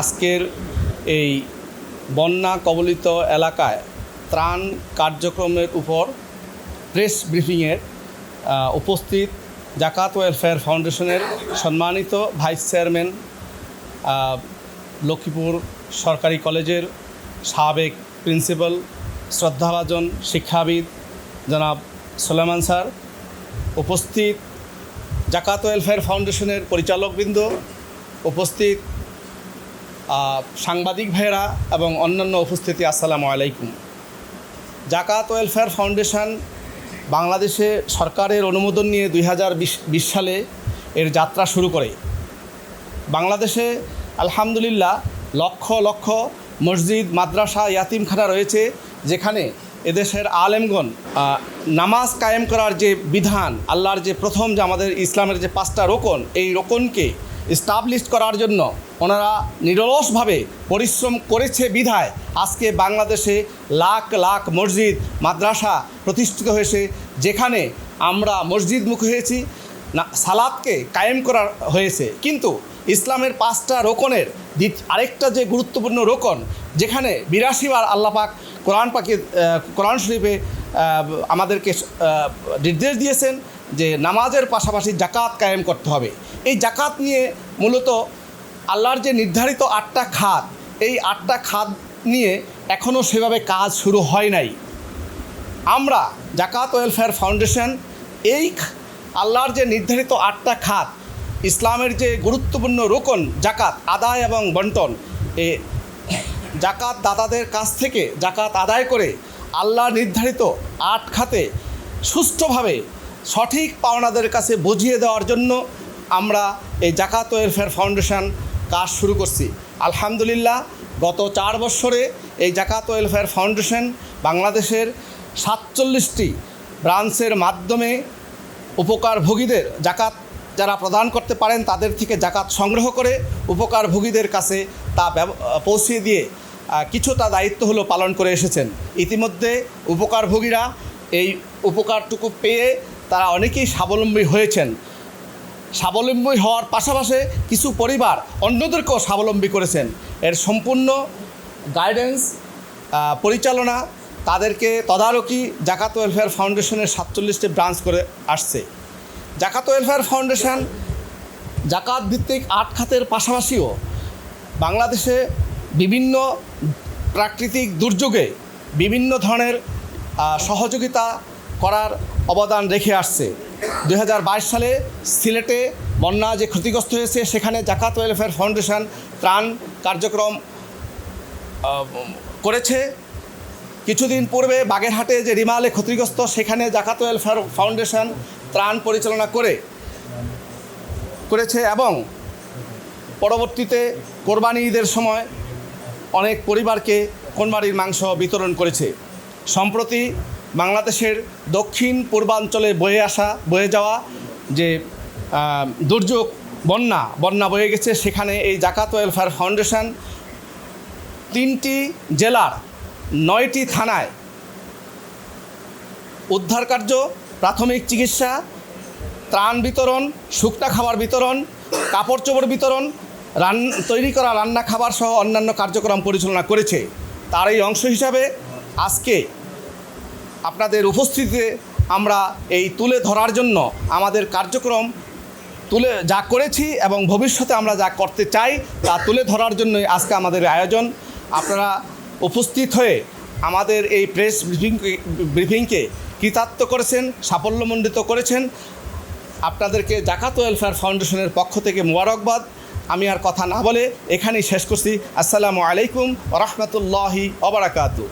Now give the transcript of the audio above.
আজকের এই বন্যা কবলিত এলাকায় ত্রাণ কার্যক্রমের উপর প্রেস ব্রিফিংয়ের উপস্থিত জাকাত ওয়েলফেয়ার ফাউন্ডেশনের সম্মানিত ভাইস চেয়ারম্যান লক্ষ্মীপুর সরকারি কলেজের সাবেক প্রিন্সিপাল শ্রদ্ধাভাজন শিক্ষাবিদ জনাব সোলেমান স্যার, উপস্থিত জাকাত ওয়েলফেয়ার ফাউন্ডেশনের পরিচালকবৃন্দ, উপস্থিত সাংবাদিক ভাইয়েরা এবং অন্যান্য উপস্থিতি, আসসালামু আলাইকুম। জাকাত ওয়েলফেয়ার ফাউন্ডেশন বাংলাদেশে সরকারের অনুমোদন নিয়ে দুই সালে এর যাত্রা শুরু করে। বাংলাদেশে আলহামদুলিল্লাহ লক্ষ লক্ষ মসজিদ, মাদ্রাসা, ইয়াতিমখানা রয়েছে, যেখানে এদেশের আলেমগণ নামাজ কায়েম করার যে বিধান, আল্লাহর যে প্রথম যে আমাদের ইসলামের যে পাঁচটা রোকন, এই রোকনকে স্টাবলিশ করার জন্য ওনারা নিরলসভাবে পরিশ্রম করেছে বিধায়। আজকে বাংলাদেশে লাখ লাখ মসজিদ, মাদ্রাসা প্রতিষ্ঠিত হয়েছে, যেখানে আমরা মসজিদমুখী হয়েছি, না, সালাদকে কায়েম করা হয়েছে। কিন্তু ইসলামের পাঁচটা রোকনের আরেকটা যে গুরুত্বপূর্ণ রোকন, যেখানে বিরাশি বার আল্লাপাক কোরআন পাকে কোরআন শরীফে আমাদেরকে নির্দেশ দিয়েছেন যে নামাজের পাশাপাশি জাকাত কায়েম করতে হবে। এই জাকাত নিয়ে মূলত আল্লাহর যে নির্ধারিত আটটা খাত এই আটটা খাত নিয়ে এখনও সেভাবে কাজ শুরু হয় নাই। আমরা জাকাত ওয়েলফেয়ার ফাউন্ডেশন, এই আল্লাহর যে নির্ধারিত আটটা খাত ইসলামের যে গুরুত্বপূর্ণ রোকন জাকাত আদায় এবং বন্টন, এ জাকাত দাতাদের কাছ থেকে জাকাত আদায় করে আল্লাহ নির্ধারিত আট খাতে সুষ্ঠুভাবে সঠিক পাওনাদের কাছে বুঝিয়ে দেওয়ার জন্য আমরা এই জাকাত ওয়েলফেয়ার ফাউন্ডেশন কাজ শুরু করছি। আলহামদুলিল্লাহ গত চার বছরে এই জাকাত ওয়েলফেয়ার ফাউন্ডেশন বাংলাদেশের সাতচল্লিশটি ব্রাঞ্চের মাধ্যমে উপকারভোগীদের জাকাত যারা প্রদান করতে পারেন তাদের থেকে জাকাত সংগ্রহ করে উপকারভোগীদের কাছে তা পৌঁছিয়ে দিয়ে আহ, কিছুটা দায়িত্ব হলো পালন করে এসেছেন। ইতিমধ্যে উপকারভোগীরা এই উপকারটুকু পেয়ে তারা অনেকেই স্বাবলম্বী হয়েছেন। স্বাবলম্বী হওয়ার পাশাপাশি কিছু পরিবার অন্যদেরকেও স্বাবলম্বী করেছেন। এর সম্পূর্ণ গাইডেন্স পরিচালনা তাদেরকে তদারকি জাকাত ওয়েলফেয়ার ফাউন্ডেশনের সাতচল্লিশটি ব্রাঞ্চ করে আসছে। জাকাত ওয়েলফেয়ার ফাউন্ডেশন জাকাত ভিত্তিক আট খাতের পাশাপাশিও বাংলাদেশে বিভিন্ন প্রাকৃতিক দুর্যোগে বিভিন্ন ধরনের সহযোগিতা করার অবদান রেখে আসছে। দু হাজার বাইশ সালে সিলেটে বন্যা যে ক্ষতিগ্রস্ত হয়েছে, সেখানে জাকাত ওয়েলফেয়ার ফাউন্ডেশন ত্রাণ কার্যক্রম করেছে। কিছুদিন পূর্বে বাগেরহাটে যে রিমালে ক্ষতিগ্রস্ত, সেখানে জাকাত ওয়েলফেয়ার ফাউন্ডেশন ত্রাণ পরিচালনা করে, করেছে এবং পরবর্তীতে কোরবানি ঈদের সময় অনেক পরিবারকে কোরবানির মাংস বিতরণ করেছে। সম্প্রতি বাংলাদেশের দক্ষিণ পূর্বাঞ্চলে বয়ে আসা, বয়ে যাওয়া যে দুর্যোগ, বন্যা বন্যা বয়ে গেছে, সেখানে এই জাকাত ওয়েলফেয়ার ফাউন্ডেশন তিনটি জেলার নয়টি থানায় উদ্ধার কার্য, প্রাথমিক চিকিৎসা, ত্রাণ বিতরণ, শুকনা খাবার বিতরণ, কাপড় চোপড় বিতরণ, রান, তৈরি করা রান্না খাবার সহ অন্যান্য কার্যক্রম পরিচালনা করেছে। তার এই অংশ হিসাবে আজকে আপনাদের উপস্থিতিতে আমরা এই তুলে ধরার জন্য আমাদের কার্যক্রম তুলে যা করেছি এবং ভবিষ্যতে আমরা যা করতে চাই তা তুলে ধরার জন্যই আজকে আমাদের আয়োজন। আপনারা উপস্থিত হয়ে আমাদের এই প্রেস ব্রিফিং ব্রিফিংকে কৃতার্থ করেছেন, সাফল্যমণ্ডিত করেছেন। আপনাদেরকে জাকাত ওয়েলফেয়ার ফাউন্ডেশনের পক্ষ থেকে মোবারকবাদ। আমি আর কথা না বলে এখানেই শেষ করছি। আসসালামু আলাইকুম রহমতুল্লাহি অবরাকাতু